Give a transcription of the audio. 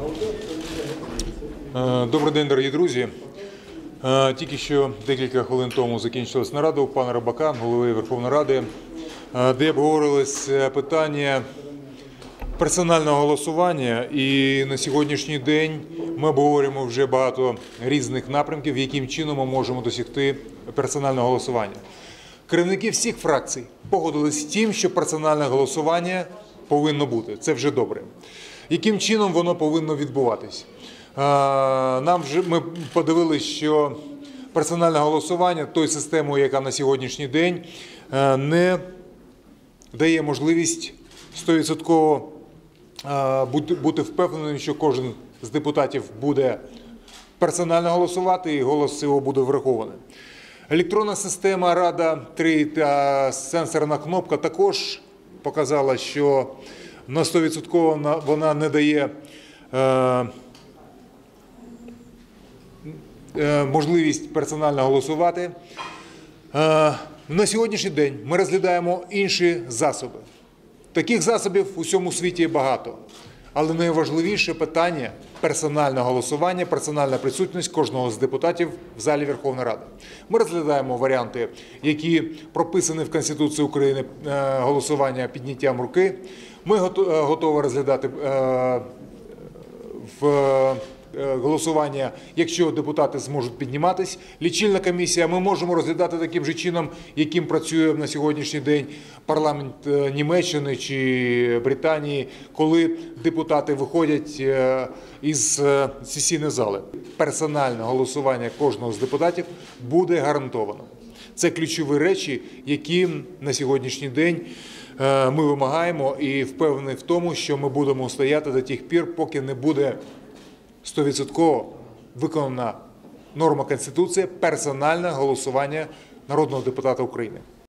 Е, Добрий день, дорогі друзі. Е, Тільки що декілька хвилин тому закінчилась нарада у пана Рибака, голови Верховної Ради, е, де обговорилось питання персонального голосування. І на сьогоднішній день ми обговорюємо вже багато різних напрямків, яким чином ми можемо досягти персонального голосування. Керівники всіх фракцій погодились з тим, що персональне голосування повинно бути. Це вже добре. Яким чином воно повинно відбуватись? Е, Нам вже ми подивилися, що персональне голосування тою системою, яка на сьогоднішній день е, не дає можливість 100% е, бути- впевненим, що кожен з депутатів буде персонально голосувати і голос його буде врахований. Електронна система Рада 3 та сенсорна кнопка також показала, що на 100% вона- не дає е, е, можливість персонально голосувати. Е, На сьогоднішній день ми розглядаємо інші засоби. Таких засобів у всьому світі багато. Але найважливіше питання персональне голосування, персональна присутність кожного з депутатів в залі Верховної Ради. Ми розглядаємо варіанти, які прописані в Конституції України е, голосування підняттям руки. Ми е, готові розглядати е, в голосування, якщо депутати зможуть підніматись. Лічильна комісія ми можемо розглядати таким же чином, яким працює на сьогоднішній день парламент е, Німеччини чи Британії, коли депутати виходять е, із е, сесійної зали. Персональне голосування кожного з депутатів буде гарантовано. Це ключові речі, які на сьогоднішній день е, ми вимагаємо і впевнений в тому, що ми будемо стояти до тих пір, поки не буде 100% виконана норма Конституції персональне голосування народного депутата України.